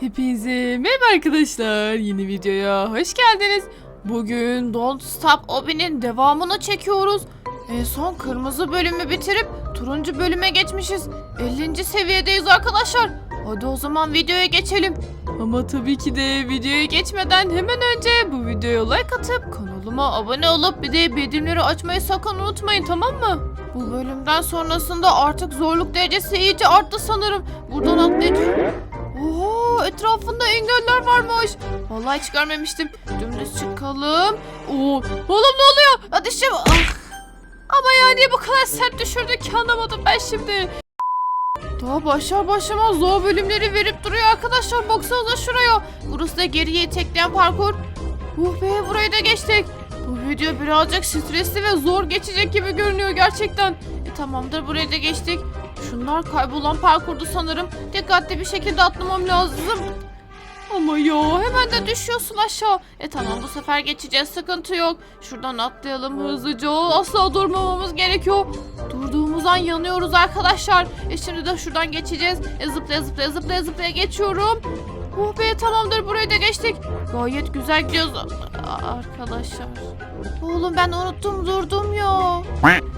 Hepinize merhaba arkadaşlar. Yeni videoya hoş geldiniz. Bugün Don't Stop Obi'nin devamını çekiyoruz. En son kırmızı bölümü bitirip turuncu bölüme geçmişiz. 50. seviyedeyiz arkadaşlar. Hadi o zaman videoya geçelim. Ama tabii ki de videoya geçmeden hemen önce bu videoya like atıp kanalıma abone olup bir de bildirimleri açmayı sakın unutmayın tamam mı? Bu bölümden sonrasında artık zorluk derecesi iyice arttı sanırım. Buradan atlayacağım. Oo, etrafında engeller varmış. Vallahi hiç görmemiştim. Dümdüz çıkalım. Oo, oğlum ne oluyor? Hadi şimdi. Ah. Ama ya niye bu kadar sert düşürdük ki anlamadım ben şimdi. Daha başlar başlamaz zor bölümleri verip duruyor arkadaşlar. Baksanıza şuraya. Burası da geriye itekleyen parkur. Uh be burayı da geçtik. Bu video birazcık stresli ve zor geçecek gibi görünüyor gerçekten. E tamamdır burayı da geçtik. Şunlar kaybolan parkurdu sanırım. Dikkatli bir şekilde atlamam lazım. Ama ya hemen de düşüyorsun aşağı. E tamam bu sefer geçeceğiz sıkıntı yok. Şuradan atlayalım hızlıca. Asla durmamamız gerekiyor. Durduğumuz an yanıyoruz arkadaşlar. E şimdi de şuradan geçeceğiz. E zıplaya zıplaya zıplaya zıplaya geçiyorum. Oh be tamamdır burayı da geçtik. Gayet güzel gidiyoruz arkadaşlar. Oğlum ben unuttum durdum ya.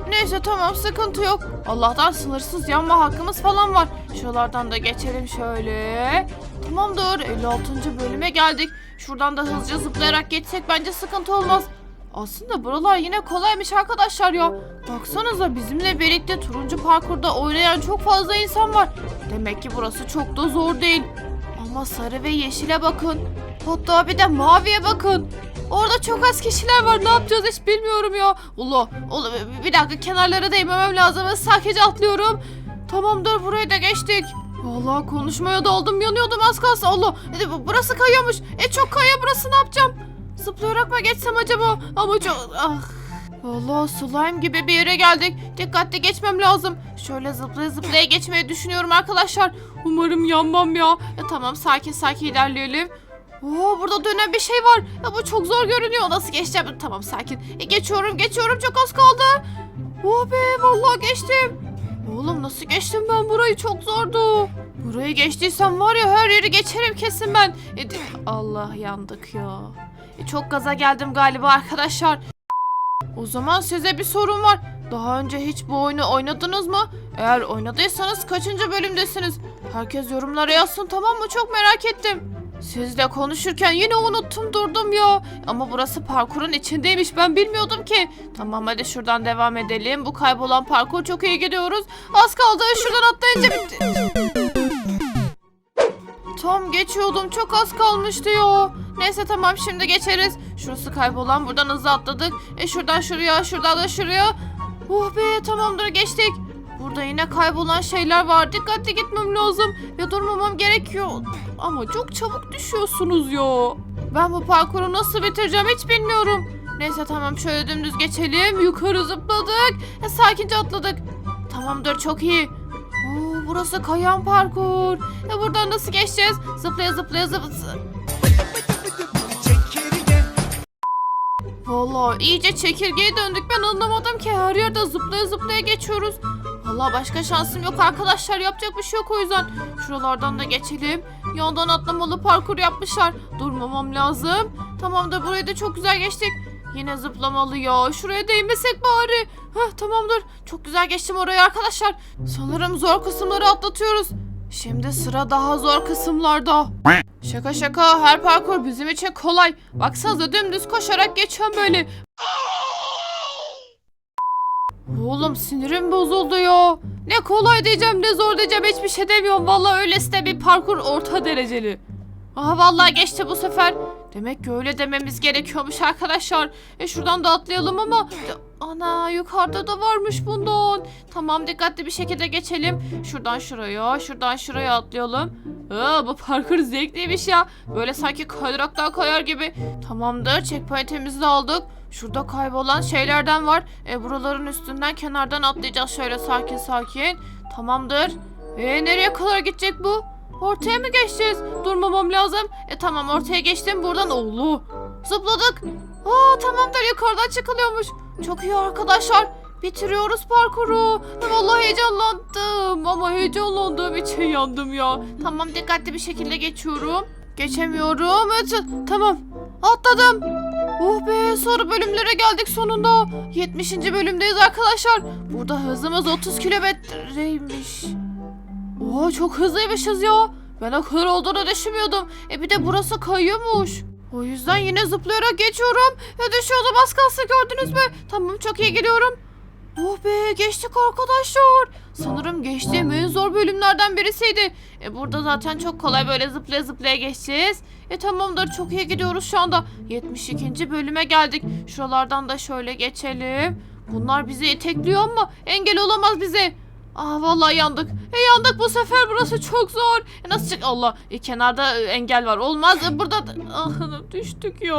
Neyse tamam sıkıntı yok. Allah'tan sınırsız yanma hakkımız falan var. Şuralardan da geçelim şöyle. Tamamdır 56. bölüme geldik. Şuradan da hızlıca zıplayarak geçsek bence sıkıntı olmaz. Aslında buralar yine kolaymış arkadaşlar ya. Baksanıza bizimle birlikte turuncu parkurda oynayan çok fazla insan var. Demek ki burası çok da zor değil. Ama sarı ve yeşile bakın. Hatta bir de maviye bakın. Orada çok az kişiler var. Ne yapacağız hiç bilmiyorum ya. Allah, Allah bir dakika kenarlara değmemem lazım. Sakince atlıyorum. Tamamdır burayı da geçtik. Vallahi konuşmaya daldım yanıyordum az kalsın. Allah e, bu- burası kayıyormuş. E çok kayıyor burası ne yapacağım? Zıplayarak mı geçsem acaba? Ama çok... Ah. Vallahi slime gibi bir yere geldik. Dikkatli geçmem lazım. Şöyle zıplaya zıplaya geçmeyi düşünüyorum arkadaşlar. Umarım yanmam ya. E, tamam sakin sakin ilerleyelim. Oo burada dönen bir şey var. Ya bu çok zor görünüyor. Nasıl geçeceğim? Tamam sakin. E, geçiyorum geçiyorum çok az kaldı. Oh be vallahi geçtim. Oğlum nasıl geçtim ben burayı çok zordu. Burayı geçtiysem var ya her yeri geçerim kesin ben. E, Allah yandık ya. E, çok gaza geldim galiba arkadaşlar. O zaman size bir sorum var. Daha önce hiç bu oyunu oynadınız mı? Eğer oynadıysanız kaçıncı bölümdesiniz? Herkes yorumlara yazsın tamam mı? Çok merak ettim. Sizle konuşurken yine unuttum durdum ya. Ama burası parkurun içindeymiş ben bilmiyordum ki. Tamam hadi şuradan devam edelim. Bu kaybolan parkur çok iyi gidiyoruz. Az kaldı şuradan atlayınca bitti. Tam geçiyordum çok az kalmıştı ya. Neyse tamam şimdi geçeriz. Şurası kaybolan buradan hızlı atladık. E şuradan şuraya şuradan da şuraya. Oh be tamamdır geçtik. Burada yine kaybolan şeyler var. Dikkatli gitmem lazım. Ya durmamam gerekiyor. Ama çok çabuk düşüyorsunuz ya. Ben bu parkuru nasıl bitireceğim hiç bilmiyorum. Neyse tamam şöyle dümdüz geçelim. Yukarı zıpladık. E, sakince atladık. Tamamdır çok iyi. Burası kayan parkur. E, buradan nasıl geçeceğiz? Zıplaya zıplaya zıplaya. Vallahi iyice çekirgeye döndük. Ben anlamadım ki her yerde zıplaya zıplaya geçiyoruz. Vallahi başka şansım yok arkadaşlar. Yapacak bir şey yok o yüzden. Şuralardan da geçelim. Yandan atlamalı parkur yapmışlar. Durmamam lazım. Tamamdır burayı da çok güzel geçtik. Yine zıplamalı ya. Şuraya değmesek bari. Heh tamamdır. Çok güzel geçtim orayı arkadaşlar. Sanırım zor kısımları atlatıyoruz. Şimdi sıra daha zor kısımlarda. Şaka şaka her parkur bizim için kolay. Baksanıza dümdüz koşarak geçiyorum böyle. Oğlum sinirim bozuldu ya. Ne kolay diyeceğim ne zor diyeceğim hiçbir şey demiyorum. Vallahi öylesi de bir parkur orta dereceli. Aha vallahi geçti bu sefer. Demek ki öyle dememiz gerekiyormuş arkadaşlar. E şuradan da atlayalım ama... Ana yukarıda da varmış bundan. Tamam dikkatli bir şekilde geçelim. Şuradan şuraya, şuradan şuraya atlayalım. Aa, bu parkur zevkliymiş ya. Böyle sanki kaydıraktan kayar gibi. Tamamdır checkpoint'imizi aldık. Şurada kaybolan şeylerden var. E buraların üstünden kenardan atlayacağız şöyle sakin sakin. Tamamdır. E nereye kadar gidecek bu? Ortaya mı geçeceğiz? Durmamam lazım. E tamam ortaya geçtim buradan oğlu. Zıpladık. Aa tamamdır yukarıdan çıkılıyormuş. Çok iyi arkadaşlar. bitiriyoruz parkuru. Vallahi heyecanlandım ama heyecanlandığım için yandım ya. Tamam dikkatli bir şekilde geçiyorum. Geçemiyorum. Evet, tamam atladım. Oh be sonra bölümlere geldik sonunda. 70. bölümdeyiz arkadaşlar. Burada hızımız 30 kilometreymiş. Oo çok hızlıymışız ya. Ben o kadar olduğunu düşünmüyordum. E bir de burası kayıyormuş. O yüzden yine zıplayarak geçiyorum. Ya düşüyordum az kalsın gördünüz mü? Tamam çok iyi gidiyorum. Oh be geçtik arkadaşlar. Sanırım geçtiğim en zor bölümlerden birisiydi. E burada zaten çok kolay böyle zıplaya zıplaya geçeceğiz. E tamamdır çok iyi gidiyoruz şu anda. 72. bölüme geldik. Şuralardan da şöyle geçelim. Bunlar bizi itekliyor ama engel olamaz bize. Ah vallahi yandık. E yandık bu sefer burası çok zor. E nasıl çık Allah e, kenarda e, engel var. Olmaz E, burada da- ah düştük ya.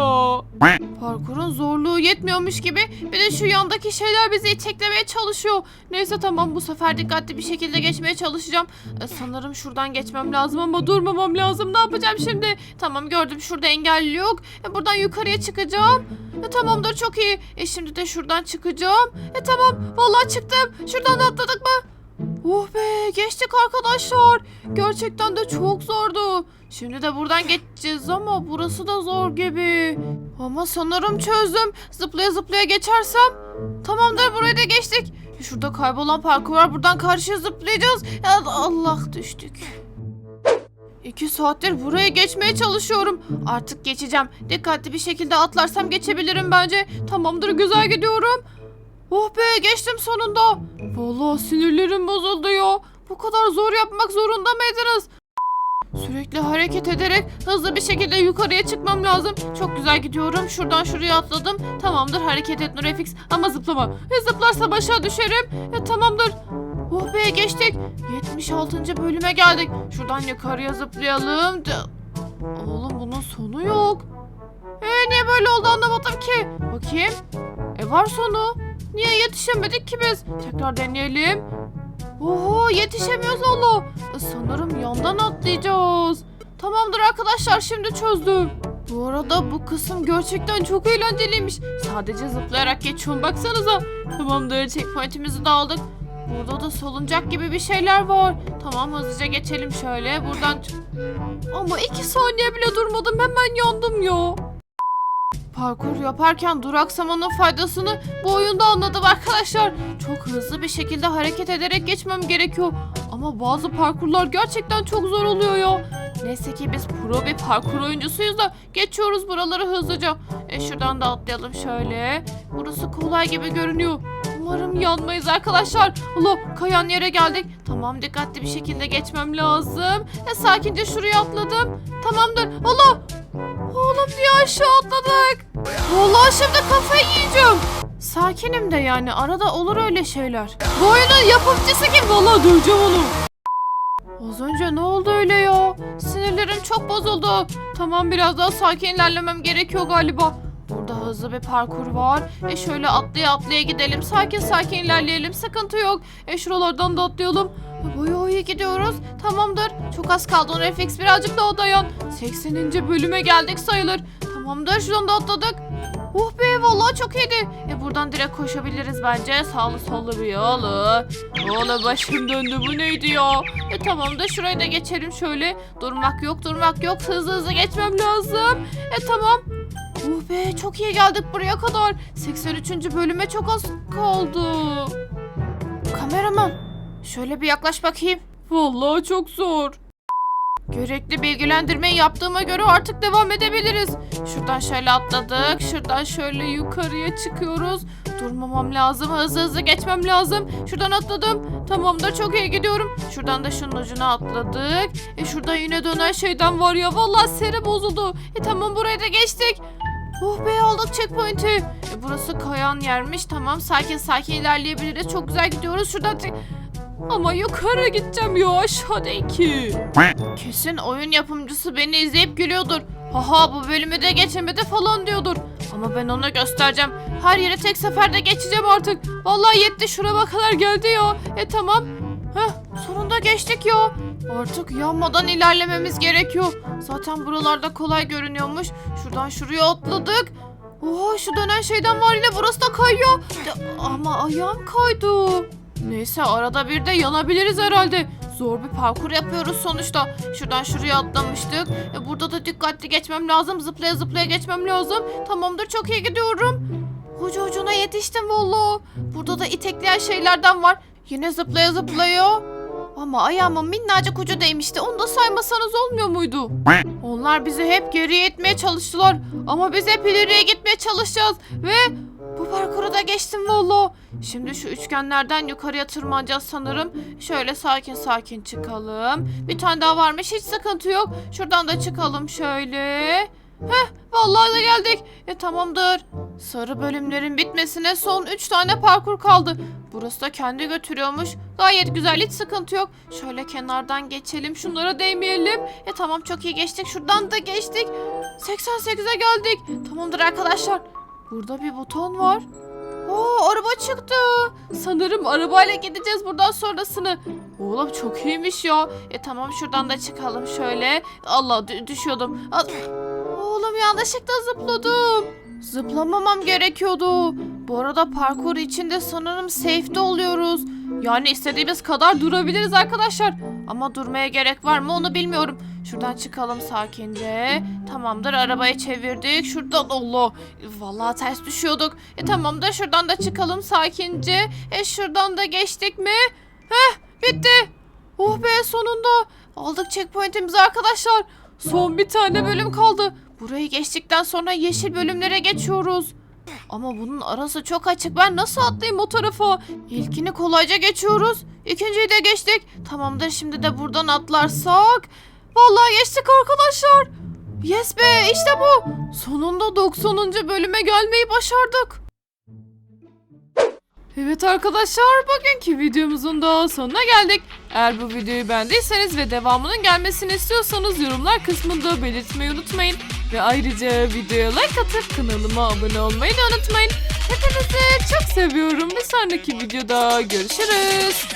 Parkurun zorluğu yetmiyormuş gibi bir de şu yandaki şeyler bizi iteklemeye çalışıyor. Neyse tamam bu sefer dikkatli bir şekilde geçmeye çalışacağım. E, sanırım şuradan geçmem lazım ama durmamam lazım. Ne yapacağım şimdi? Tamam gördüm şurada engel yok. E, buradan yukarıya çıkacağım. E, tamamdır çok iyi. E, şimdi de şuradan çıkacağım. E tamam vallahi çıktım. Şuradan da atladık mı? Oh be geçtik arkadaşlar. Gerçekten de çok zordu. Şimdi de buradan geçeceğiz ama burası da zor gibi. Ama sanırım çözdüm. Zıplaya zıplaya geçersem. Tamamdır burayı da geçtik. Şurada kaybolan parkur var. Buradan karşıya zıplayacağız. Ya Allah düştük. İki saattir buraya geçmeye çalışıyorum. Artık geçeceğim. Dikkatli bir şekilde atlarsam geçebilirim bence. Tamamdır güzel gidiyorum. Oh be geçtim sonunda. Vallahi sinirlerim bozuldu ya. Bu kadar zor yapmak zorunda mıydınız? Sürekli hareket ederek hızlı bir şekilde yukarıya çıkmam lazım. Çok güzel gidiyorum. Şuradan şuraya atladım. Tamamdır hareket et Nurefix. Ama zıplama. E, zıplarsam aşağı düşerim. E, tamamdır. Oh be geçtik. 76. bölüme geldik. Şuradan yukarıya zıplayalım. De- Oğlum bunun sonu yok. E niye böyle oldu anlamadım ki. Bakayım. E var sonu. Niye yetişemedik ki biz? Tekrar deneyelim. Oho yetişemiyoruz Allah. E, Sanırım yandan atlayacağız. Tamamdır arkadaşlar şimdi çözdüm. Bu arada bu kısım gerçekten çok eğlenceliymiş. Sadece zıplayarak geçiyorum baksanıza. Tamamdır checkpointimizi de aldık. Burada da salıncak gibi bir şeyler var. Tamam hızlıca geçelim şöyle. Buradan... Ama iki saniye bile durmadım hemen yandım ya. Parkur yaparken duraksamanın faydasını bu oyunda anladım arkadaşlar. Çok hızlı bir şekilde hareket ederek geçmem gerekiyor. Ama bazı parkurlar gerçekten çok zor oluyor ya. Neyse ki biz pro bir parkur oyuncusuyuz da geçiyoruz buraları hızlıca. E şuradan da atlayalım şöyle. Burası kolay gibi görünüyor. Umarım yanmayız arkadaşlar. Allah kayan yere geldik. Tamam dikkatli bir şekilde geçmem lazım. E, sakince şuraya atladım. Tamamdır. Allah Oğlum diye aşağı atladık. Vallahi şimdi kafayı yiyeceğim. Sakinim de yani arada olur öyle şeyler. Bu oyunun yapımcısı kim? Vallahi döveceğim onu. Az önce ne oldu öyle ya? Sinirlerim çok bozuldu. Tamam biraz daha sakin ilerlemem gerekiyor galiba. Hızlı bir parkur var. E şöyle atlaya atlaya gidelim. Sakin sakin ilerleyelim. Sıkıntı yok. E şuralardan da atlayalım. E, Bayağı iyi gidiyoruz. Tamamdır. Çok az kaldı. Reflex birazcık daha dayan. 80. bölüme geldik sayılır. Tamamdır. Şuradan da atladık. Oh be vallahi çok iyiydi. E buradan direkt koşabiliriz bence. Sağlı sollu bir yolu. Oğlum başım döndü bu neydi ya? E tamam da şurayı da geçelim şöyle. Durmak yok durmak yok. Hızlı hızlı geçmem lazım. E tamam. Oh be çok iyi geldik buraya kadar. 83. bölüme çok az kaldı. Kameraman şöyle bir yaklaş bakayım. Vallahi çok zor. Gerekli bilgilendirmeyi yaptığıma göre artık devam edebiliriz. Şuradan şöyle atladık. Şuradan şöyle yukarıya çıkıyoruz. Durmamam lazım. Hızlı hızlı geçmem lazım. Şuradan atladım. Tamamdır çok iyi gidiyorum. Şuradan da şunun ucuna atladık. E şurada yine dönen şeyden var ya. Vallahi seri bozuldu. E tamam buraya da geçtik. Oh be aldık checkpoint'i. E, burası kayan yermiş. Tamam sakin sakin ilerleyebiliriz. Çok güzel gidiyoruz. Şuradan... Ama yukarı gideceğim ya aşağı değil ki. Kesin oyun yapımcısı beni izleyip gülüyordur. Haha bu bölümü de geçemedi falan diyordur. Ama ben ona göstereceğim. Her yere tek seferde geçeceğim artık. Vallahi yetti şuraya kadar geldi ya. E tamam. Heh sonunda geçtik ya. Artık yanmadan ilerlememiz gerekiyor. Zaten buralarda kolay görünüyormuş. Şuradan şuraya atladık. Oha şu dönen şeyden var yine burası da kayıyor. De- ama ayağım kaydı. Neyse arada bir de yanabiliriz herhalde. Zor bir parkur yapıyoruz sonuçta. Şuradan şuraya atlamıştık. E, burada da dikkatli geçmem lazım. Zıplaya zıplaya geçmem lazım. Tamamdır çok iyi gidiyorum. Ucu ucuna yetiştim valla. Burada da itekleyen şeylerden var. Yine zıplaya zıplaya. Ama ayağıma minnacık ucu değmişti. Onu da saymasanız olmuyor muydu? Onlar bizi hep geriye itmeye çalıştılar. Ama biz hep ileriye gitmeye çalışacağız. Ve bu parkuru da geçtim valla. Şimdi şu üçgenlerden yukarıya tırmanacağız sanırım. Şöyle sakin sakin çıkalım. Bir tane daha varmış hiç sıkıntı yok. Şuradan da çıkalım şöyle. Heh vallahi da geldik. E tamamdır. Sarı bölümlerin bitmesine son 3 tane parkur kaldı. Burası da kendi götürüyormuş. Gayet güzel hiç sıkıntı yok. Şöyle kenardan geçelim şunlara değmeyelim. E tamam çok iyi geçtik şuradan da geçtik. 88'e geldik. Tamamdır arkadaşlar. Burada bir buton var. Oo araba çıktı. Sanırım arabayla gideceğiz buradan sonrasını. Oğlum çok iyiymiş ya. E tamam şuradan da çıkalım şöyle. Allah dü- düşüyordum. Al- Oğlum yanlışlıkla zıpladım. Zıplamamam gerekiyordu. Bu arada parkur içinde sanırım safe'de oluyoruz. Yani istediğimiz kadar durabiliriz arkadaşlar. Ama durmaya gerek var mı onu bilmiyorum. Şuradan çıkalım sakince. Tamamdır arabayı çevirdik. Şuradan Allah. Vallahi ters düşüyorduk. E tamam da şuradan da çıkalım sakince. E şuradan da geçtik mi? Heh bitti. Oh be sonunda. Aldık checkpoint'imizi arkadaşlar. Son bir tane bölüm kaldı. Burayı geçtikten sonra yeşil bölümlere geçiyoruz. Ama bunun arası çok açık. Ben nasıl atlayayım o tarafa? İlkini kolayca geçiyoruz. İkinciyi de geçtik. Tamamdır şimdi de buradan atlarsak. Vallahi geçtik arkadaşlar. Yes be işte bu. Sonunda 90. bölüme gelmeyi başardık. Evet arkadaşlar bugünkü videomuzun da sonuna geldik. Eğer bu videoyu beğendiyseniz ve devamının gelmesini istiyorsanız yorumlar kısmında belirtmeyi unutmayın. Ve ayrıca videoya like atıp kanalıma abone olmayı da unutmayın. Hepinizi çok seviyorum. Bir sonraki videoda görüşürüz.